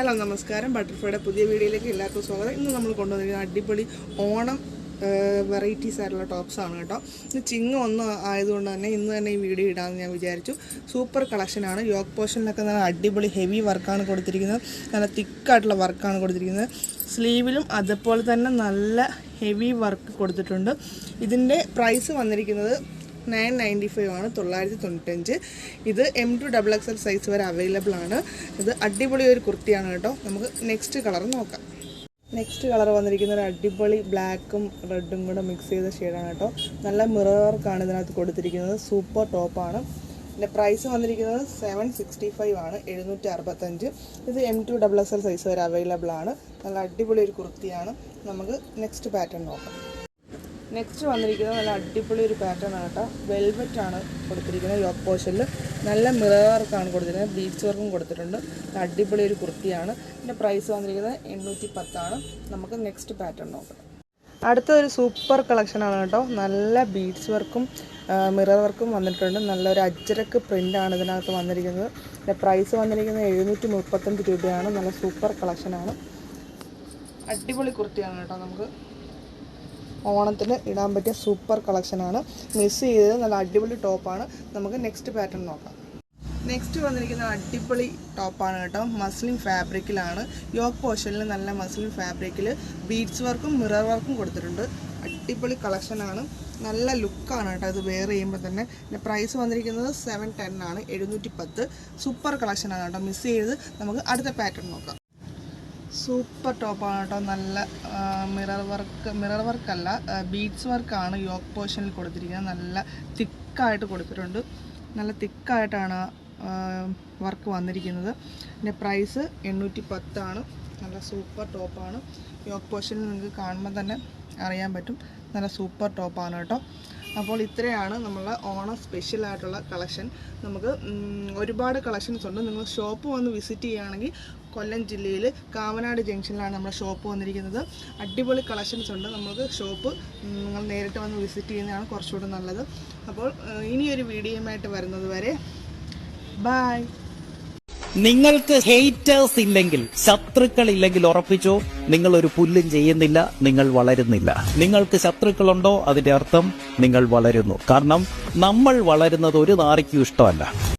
Hello നമസ്കാരം. ബട്ടർഫ്ലൈയുടെ പുതിയ വീഡിയോയിലേക്ക് എല്ലാവർക്കും സ്വാഗതം. ഇന്ന് നമ്മൾ കൊണ്ടുവന്നിരിക്കുന്ന അടിപൊളി ഓണം വെറൈറ്റീസ് ആയിട്ടുള്ള ടോപ്സ് ആണ് കേട്ടോ. ചിങ്ങ ഒന്ന് ആയതുകൊണ്ട് തന്നെ ഇന്ന് തന്നെ ഈ വീഡിയോ ഇടാമെന്ന് ഞാൻ വിചാരിച്ചു. സൂപ്പർ കളക്ഷനാണ് യോഗ പോർഷനിലൊക്കെ നല്ല അടിപൊളി ഹെവി വർക്കാണ് കൊടുത്തിരിക്കുന്നത്. നല്ല തിക്കായിട്ടുള്ള വർക്കാണ് കൊടുത്തിരിക്കുന്നത്. സ്ലീവിലും അതുപോലെ തന്നെ നല്ല ഹെവി വർക്ക് കൊടുത്തിട്ടുണ്ട്. ഇതിന്റെ പ്രൈസ് വന്നിരിക്കുന്നത് നയൻ നയന്റി ഫൈവ് ആണ് തൊള്ളായിരത്തി തൊണ്ണൂറ്റഞ്ച്. ഇത് M to double X L size വരെ അവൈലബിൾ ആണ്. ഇത് അടിപൊളി ഒരു കുർത്തിയാണ് കേട്ടോ. നമുക്ക് നെക്സ്റ്റ് കളർ നോക്കാം. നെക്സ്റ്റ് കളർ വന്നിരിക്കുന്ന ഒരു അടിപൊളി ബ്ലാക്കും റെഡും കൂടെ മിക്സ് ചെയ്ത ഷെയ്ഡാണ് കേട്ടോ. നല്ല മിറർ വർക്കാണ് ഇതിനകത്ത് കൊടുത്തിരിക്കുന്നത്. സൂപ്പർ ടോപ്പാണ് ഇതിന്റെ പ്രൈസ് വന്നിരിക്കുന്നത് സെവൻ സിക്സ്റ്റി ഫൈവ് ആണ് എഴുന്നൂറ്റി അറുപത്തഞ്ച്. ഇത് M to double X L size വരെ അവൈലബിൾ ആണ്. നല്ല അടിപൊളി ഒരു കുർത്തിയാണ്. നമുക്ക് നെക്സ്റ്റ് പാറ്റേൺ നോക്കാം. നെക്സ്റ്റ് വന്നിരിക്കുന്നത് നല്ല അടിപൊളി ഒരു പാറ്റേൺ ആണ് കേട്ടോ. വെൽവെറ്റ് ആണ് കൊടുത്തിരിക്കുന്നത് യോക്ക് പോർഷനിൽ നല്ല മിറർ വർക്കാണ് കൊടുത്തിരിക്കുന്നത്. ബീച്ച് വർക്കും കൊടുത്തിട്ടുണ്ട്. അടിപൊളി ഒരു കുർത്തിയാണ്. ഇതിന്റെ പ്രൈസ് വന്നിരിക്കുന്നത് എണ്ണൂറ്റി പത്താണ് നമുക്ക് നെക്സ്റ്റ് പാറ്റേൺ നോക്കാം. അടുത്തൊരു സൂപ്പർ കളക്ഷനാണ് കേട്ടോ. നല്ല ബീഡ്സ് വർക്കും മിറർ വർക്കും വന്നിട്ടുണ്ട്. നല്ലൊരു അജ്രക്ക് പ്രിന്റാണ് ഇതിനകത്ത് വന്നിരിക്കുന്നത്. ഇതിന്റെ പ്രൈസ് വന്നിരിക്കുന്നത് എഴുന്നൂറ്റി മുപ്പത്തഞ്ച് രൂപയാണ്. നല്ല സൂപ്പർ കളക്ഷനാണ് അടിപൊളി കുർത്തിയാണ് കേട്ടോ നമുക്ക്. ഓണത്തിന് ഇടാൻ പറ്റിയ സൂപ്പർ കളക്ഷനാണ് മിസ് ചെയ്തത് നല്ല അടിപൊളി ടോപ്പാണ് നമുക്ക് നെക്സ്റ്റ് പാറ്റേൺ നോക്കാം. നെക്സ്റ്റ് വന്നിരിക്കുന്ന അടിപൊളി ടോപ്പാണ് കേട്ടോ. മസ്ലിൻ ഫാബ്രിക്കിലാണ് യോക്ക് പോർഷനിൽ നല്ല മസ്ലിൻ ഫാബ്രിക്കിൽ ബീഡ്സ് വർക്കും മിറർ വർക്കും കൊടുത്തിട്ടുണ്ട്. അടിപൊളി കളക്ഷനാണ് നല്ല ലുക്കാണ് കേട്ടോ. ഇത് വെയർ ചെയ്യുമ്പോൾ തന്നെ. പിന്നെ പ്രൈസ് വന്നിരിക്കുന്നത് സെവൻ ടെൻ ആണ്. എഴുന്നൂറ്റി പത്ത്. സൂപ്പർ കളക്ഷനാണ് കേട്ടോ. മിസ് ചെയ്ത് നമുക്ക് അടുത്ത പാറ്റേൺ നോക്കാം. സൂപ്പർ ടോപ്പാണ് കേട്ടോ. നല്ല മിറർ വർക്ക് മിറർ വർക്കല്ല ബീഡ്സ് വർക്കാണ് യോക്ക് പോർഷനിൽ കൊടുത്തിരിക്കുന്നത്. നല്ല തിക്കായിട്ട് കൊടുത്തിട്ടുണ്ട്. നല്ല തിക്കായിട്ടാണ് വർക്ക് വന്നിരിക്കുന്നത്. ഇതിന്റെ പ്രൈസ് എണ്ണൂറ്റി പത്താണ് നല്ല സൂപ്പർ ടോപ്പാണ്. യോക്ക് പോർഷനിൽ നിങ്ങൾക്ക് കാണുമ്പോൾ തന്നെ അറിയാൻ പറ്റും. നല്ല സൂപ്പർ ടോപ്പാണ് കേട്ടോ. അപ്പോൾ ഇത്രയാണ് നമ്മളെ ഓണം സ്പെഷ്യൽ ആയിട്ടുള്ള കളക്ഷൻ നമുക്ക് ഒരുപാട് കളക്ഷൻസ് ഉണ്ട്. നിങ്ങൾ ഷോപ്പ് വന്ന് വിസിറ്റ് ചെയ്യുകയാണെങ്കിൽ കൊല്ലം ജില്ലയിൽ കാവനാട് ജംഗ്ഷനിലാണ് നമ്മുടെ ഷോപ്പ് വന്നിരിക്കുന്നത്. അടിപൊളി കളക്ഷൻസ് ഉണ്ട്. നമുക്ക് ഷോപ്പ് നിങ്ങൾ നേരിട്ട് വന്ന് വിസിറ്റ് ചെയ്യുന്നതാണ് കുറച്ചുകൂടെ നല്ലത്. അപ്പോൾ ഇനിയൊരു വീഡിയോയുമായിട്ട് വരുന്നത് വരെ. ബായ് നിങ്ങൾക്ക് ഹേറ്റേഴ്സ് ഇല്ലെങ്കിൽ ശത്രുക്കൾ ഇല്ലെങ്കിൽ ഉറപ്പിച്ചോ? നിങ്ങൾ ഒരു പുല്ലും ചെയ്യുന്നില്ല നിങ്ങൾ വളരുന്നില്ല. നിങ്ങൾക്ക് ശത്രുക്കളുണ്ടോ? അതിന്റെ അർത്ഥം നിങ്ങൾ വളരുന്നു. കാരണം നമ്മൾ വളരുന്നത് ഒരു നാറിക്കും ഇഷ്ടമല്ല.